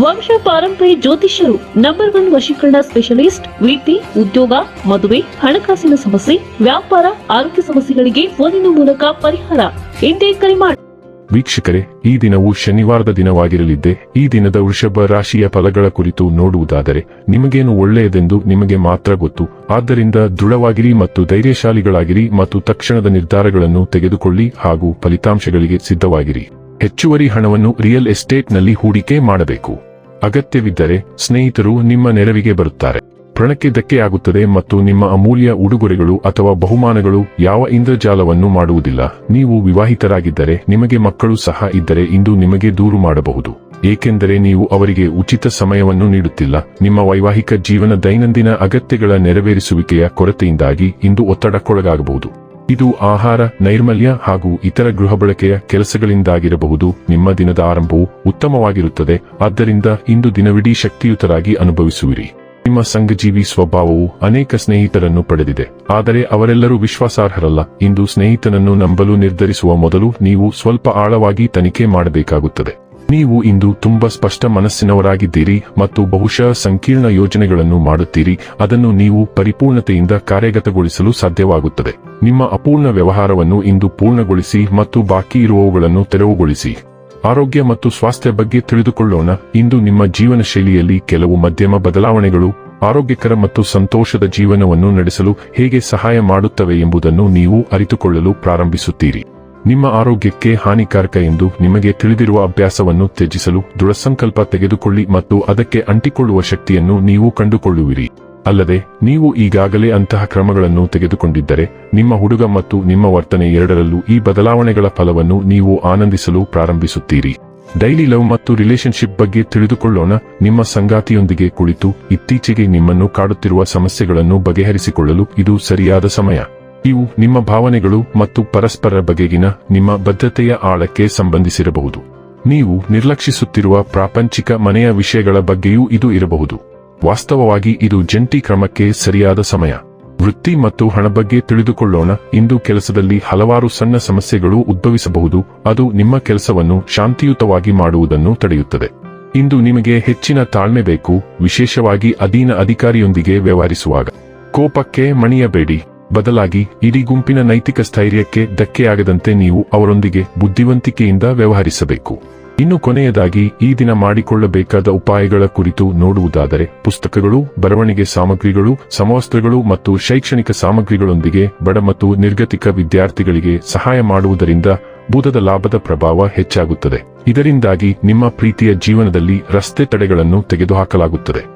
ವಂಶ ಪಾರಂಪರ್ಯ ಜ್ಯೋತಿಷ್ಯರು ನಂಬರ್ ಒನ್ ವಶೀಕರಣ ಸ್ಪೆಷಲಿಸ್ಟ್ ವೃತ್ತಿ ಉದ್ಯೋಗ, ಮದುವೆ, ಹಣಕಾಸಿನ ಸಮಸ್ಯೆ, ವ್ಯಾಪಾರ, ಆರೋಗ್ಯ ಸಮಸ್ಯೆಗಳಿಗೆ ಫೋನಿನ ಮೂಲಕ ಪರಿಹಾರ. ಎಂದೇ ಕರೆ ಮಾಡಿ ವೀಕ್ಷಕರೇ, ಈ ದಿನವು ಶನಿವಾರದ ದಿನವಾಗಿರಲಿದ್ದೆ. ಈ ದಿನದ ವೃಷಭ ರಾಶಿಯ ಫಲಗಳ ಕುರಿತು ನೋಡುವುದಾದರೆ, ನಿಮಗೇನು ಒಳ್ಳೆಯದೆಂದು ನಿಮಗೆ ಮಾತ್ರ ಗೊತ್ತು. ಆದ್ದರಿಂದ ದೃಢವಾಗಿರಿ ಮತ್ತು ಧೈರ್ಯಶಾಲಿಗಳಾಗಿರಿ ಮತ್ತು ತಕ್ಷಣದ ನಿರ್ಧಾರಗಳನ್ನು ತೆಗೆದುಕೊಳ್ಳಿ ಹಾಗೂ ಫಲಿತಾಂಶಗಳಿಗೆ ಸಿದ್ಧವಾಗಿರಿ. ಹೆಚ್ಚುವರಿ ಹಣವನ್ನು ರಿಯಲ್ ಎಸ್ಟೇಟ್ನಲ್ಲಿ ಹೂಡಿಕೆ ಮಾಡಬೇಕು. ಅಗತ್ಯವಿದ್ದರೆ ಸ್ನೇಹಿತರು ನಿಮ್ಮ ನೆರವಿಗೆ ಬರುತ್ತಾರೆ. ಪ್ರಣಕ್ಕೆ ಧಕ್ಕೆಯಾಗುತ್ತದೆ ಮತ್ತು ನಿಮ್ಮ ಅಮೂಲ್ಯ ಉಡುಗೊರೆಗಳು ಅಥವಾ ಬಹುಮಾನಗಳು ಯಾವ ಇಂದ್ರಜಾಲವನ್ನು ಮಾಡುವುದಿಲ್ಲ. ನೀವು ವಿವಾಹಿತರಾಗಿದ್ದರೆ ನಿಮಗೆ ಮಕ್ಕಳು ಸಹ ಇದ್ದರೆ ಇಂದು ನಿಮಗೆ ದೂರು ಮಾಡಬಹುದು. ಏಕೆಂದರೆ ನೀವು ಅವರಿಗೆ ಉಚಿತ ಸಮಯವನ್ನು ನೀಡುತ್ತಿಲ್ಲ. ನಿಮ್ಮ ವೈವಾಹಿಕ ಜೀವನ ದೈನಂದಿನ ಅಗತ್ಯಗಳ ನೆರವೇರಿಸುವಿಕೆಯ ಕೊರತೆಯಿಂದಾಗಿ ಇಂದು ಒತ್ತಡಕ್ಕೊಳಗಾಗಬಹುದು. ಇದು ಆಹಾರ, ನೈರ್ಮಲ್ಯ ಹಾಗೂ ಇತರ ಗೃಹ ಬಳಕೆಯ ಕೆಲಸಗಳಿಂದಾಗಿರಬಹುದು. ನಿಮ್ಮ ದಿನದ ಆರಂಭವು ಉತ್ತಮವಾಗಿರುತ್ತದೆ. ಆದ್ದರಿಂದ ಇಂದು ದಿನವಿಡೀ ಶಕ್ತಿಯುತರಾಗಿ ಅನುಭವಿಸುವಿರಿ. ನಿಮ್ಮ ಸಂಘಜೀವಿ ಸ್ವಭಾವವು ಅನೇಕ ಸ್ನೇಹಿತರನ್ನು ಪಡೆದಿದೆ. ಆದರೆ ಅವರೆಲ್ಲರೂ ವಿಶ್ವಾಸಾರ್ಹರಲ್ಲ. ಇಂದು ಸ್ನೇಹಿತನನ್ನು ನಂಬಲು ನಿರ್ಧರಿಸುವ ಮೊದಲು ನೀವು ಸ್ವಲ್ಪ ಆಳವಾಗಿ ತನಿಖೆ ಮಾಡಬೇಕಾಗುತ್ತದೆ. ನೀವು ಇಂದು ತುಂಬಾ ಸ್ಪಷ್ಟ ಮನಸ್ಸಿನವರಾಗಿದ್ದೀರಿ ಮತ್ತು ಬಹುಶಃ ಸಂಕೀರ್ಣ ಯೋಜನೆಗಳನ್ನು ಮಾಡುತ್ತೀರಿ. ಅದನ್ನು ನೀವು ಪರಿಪೂರ್ಣತೆಯಿಂದ ಕಾರ್ಯಗತಗೊಳಿಸಲು ಸಾಧ್ಯವಾಗುತ್ತದೆ. ನಿಮ್ಮ ಅಪೂರ್ಣ ವ್ಯವಹಾರವನ್ನು ಇಂದು ಪೂರ್ಣಗೊಳಿಸಿ ಮತ್ತು ಬಾಕಿ ಇರುವವುಗಳನ್ನು ತೆರವುಗೊಳಿಸಿ. ಆರೋಗ್ಯ ಮತ್ತು ಸ್ವಾಸ್ಥ್ಯ ಬಗ್ಗೆ ತಿಳಿದುಕೊಳ್ಳೋಣ. ಇಂದು ನಿಮ್ಮ ಜೀವನ ಶೈಲಿಯಲ್ಲಿ ಕೆಲವು ಮಧ್ಯಮ ಬದಲಾವಣೆಗಳು, ಆರೋಗ್ಯಕರ ಮತ್ತು ಸಂತೋಷದ ಜೀವನವನ್ನು ನಡೆಸಲು ಹೇಗೆ ಸಹಾಯ ಮಾಡುತ್ತವೆ ಎಂಬುದನ್ನು ನೀವು ಅರಿತುಕೊಳ್ಳಲು ಪ್ರಾರಂಭಿಸುತ್ತೀರಿ. ನಿಮ್ಮ ಆರೋಗ್ಯಕ್ಕೆ ಹಾನಿಕಾರಕ ಎಂದು ನಿಮಗೆ ತಿಳಿದಿರುವ ಅಭ್ಯಾಸವನ್ನು ತ್ಯಜಿಸಲು ದೃಢಸಂಕಲ್ಪ ತೆಗೆದುಕೊಳ್ಳಿ ಮತ್ತು ಅದಕ್ಕೆ ಅಂಟಿಕೊಳ್ಳುವ ಶಕ್ತಿಯನ್ನು ನೀವು ಕಂಡುಕೊಳ್ಳುವಿರಿ. ಅಲ್ಲದೆ, ನೀವು ಈಗಾಗಲೇ ಅಂತಹ ಕ್ರಮಗಳನ್ನು ತೆಗೆದುಕೊಂಡಿದ್ದರೆ, ನಿಮ್ಮ ಹುಡುಗ ಮತ್ತು ನಿಮ್ಮ ವರ್ತನೆ ಎರಡರಲ್ಲೂ ಈ ಬದಲಾವಣೆಗಳ ಫಲವನ್ನು ನೀವು ಆನಂದಿಸಲು ಪ್ರಾರಂಭಿಸುತ್ತೀರಿ. ಡೈಲಿ ಲವ್ ಮತ್ತು ರಿಲೇಶನ್ಶಿಪ್ ಬಗ್ಗೆ ತಿಳಿದುಕೊಳ್ಳೋಣ. ನಿಮ್ಮ ಸಂಗಾತಿಯೊಂದಿಗೆ ಕುಳಿತು ಇತ್ತೀಚೆಗೆ ನಿಮ್ಮನ್ನು ಕಾಡುತ್ತಿರುವ ಸಮಸ್ಯೆಗಳನ್ನು ಬಗೆಹರಿಸಿಕೊಳ್ಳಲು ಇದು ಸರಿಯಾದ ಸಮಯ. ಇವು ನಿಮ್ಮ ಭಾವನೆಗಳು ಮತ್ತು ಪರಸ್ಪರ ಬಗೆಗಿನ ನಿಮ್ಮ ಬದ್ಧತೆಯ ಆಳಕ್ಕೆ ಸಂಬಂಧಿಸಿರಬಹುದು. ನೀವು ನಿರ್ಲಕ್ಷಿಸುತ್ತಿರುವ ಪ್ರಾಪಂಚಿಕ ಮನೆಯ ವಿಷಯಗಳ ಬಗ್ಗೆಯೂ ಇದು ಇರಬಹುದು. ವಾಸ್ತವವಾಗಿ ಇದು ಜಂಟಿ ಕ್ರಮಕ್ಕೆ ಸರಿಯಾದ ಸಮಯ. ವೃತ್ತಿ ಮತ್ತು ಹಣ ಬಗ್ಗೆ ತಿಳಿದುಕೊಳ್ಳೋಣ. ಇಂದು ಕೆಲಸದಲ್ಲಿ ಹಲವಾರು ಸಣ್ಣ ಸಮಸ್ಯೆಗಳು ಉದ್ಭವಿಸಬಹುದು. ಅದು ನಿಮ್ಮ ಕೆಲಸವನ್ನು ಶಾಂತಿಯುತವಾಗಿ ಮಾಡುವುದನ್ನು ತಡೆಯುತ್ತದೆ. ಇಂದು ನಿಮಗೆ ಹೆಚ್ಚಿನ ತಾಳ್ಮೆ ಬೇಕು. ವಿಶೇಷವಾಗಿ ಅಧೀನ ಅಧಿಕಾರಿಯೊಂದಿಗೆ ವ್ಯವಹರಿಸುವಾಗ. ಕೋಪಕ್ಕೆ ಮಣಿಯಬೇಡಿ. ಬದಲಾಗಿ ಇಡೀ ಗುಂಪಿನ ನೈತಿಕ ಸ್ಥೈರ್ಯಕ್ಕೆ ಧಕ್ಕೆಯಾಗದಂತೆ ನೀವು ಅವರೊಂದಿಗೆ ಬುದ್ಧಿವಂತಿಕೆಯಿಂದ ವ್ಯವಹರಿಸಬೇಕು. ಇನ್ನು ಕೊನೆಯದಾಗಿ ಈ ದಿನ ಮಾಡಿಕೊಳ್ಳಬೇಕಾದ ಉಪಾಯಗಳ ಕುರಿತು ನೋಡುವುದಾದರೆ ಪುಸ್ತಕಗಳು, ಬರವಣಿಗೆ ಸಾಮಗ್ರಿಗಳು, ಸಮವಸ್ತ್ರಗಳು ಮತ್ತು ಶೈಕ್ಷಣಿಕ ಸಾಮಗ್ರಿಗಳೊಂದಿಗೆ ಬಡ ಮತ್ತು ನಿರ್ಗತಿಕ ವಿದ್ಯಾರ್ಥಿಗಳಿಗೆ ಸಹಾಯ ಮಾಡುವುದರಿಂದ ಬೂದದ ಲಾಭದ ಪ್ರಭಾವ ಹೆಚ್ಚಾಗುತ್ತದೆ. ಇದರಿಂದಾಗಿ ನಿಮ್ಮ ಪ್ರೀತಿಯ ಜೀವನದಲ್ಲಿ ರಸ್ತೆ ತಡೆಗಳನ್ನು ತೆಗೆದುಹಾಕಲಾಗುತ್ತದೆ.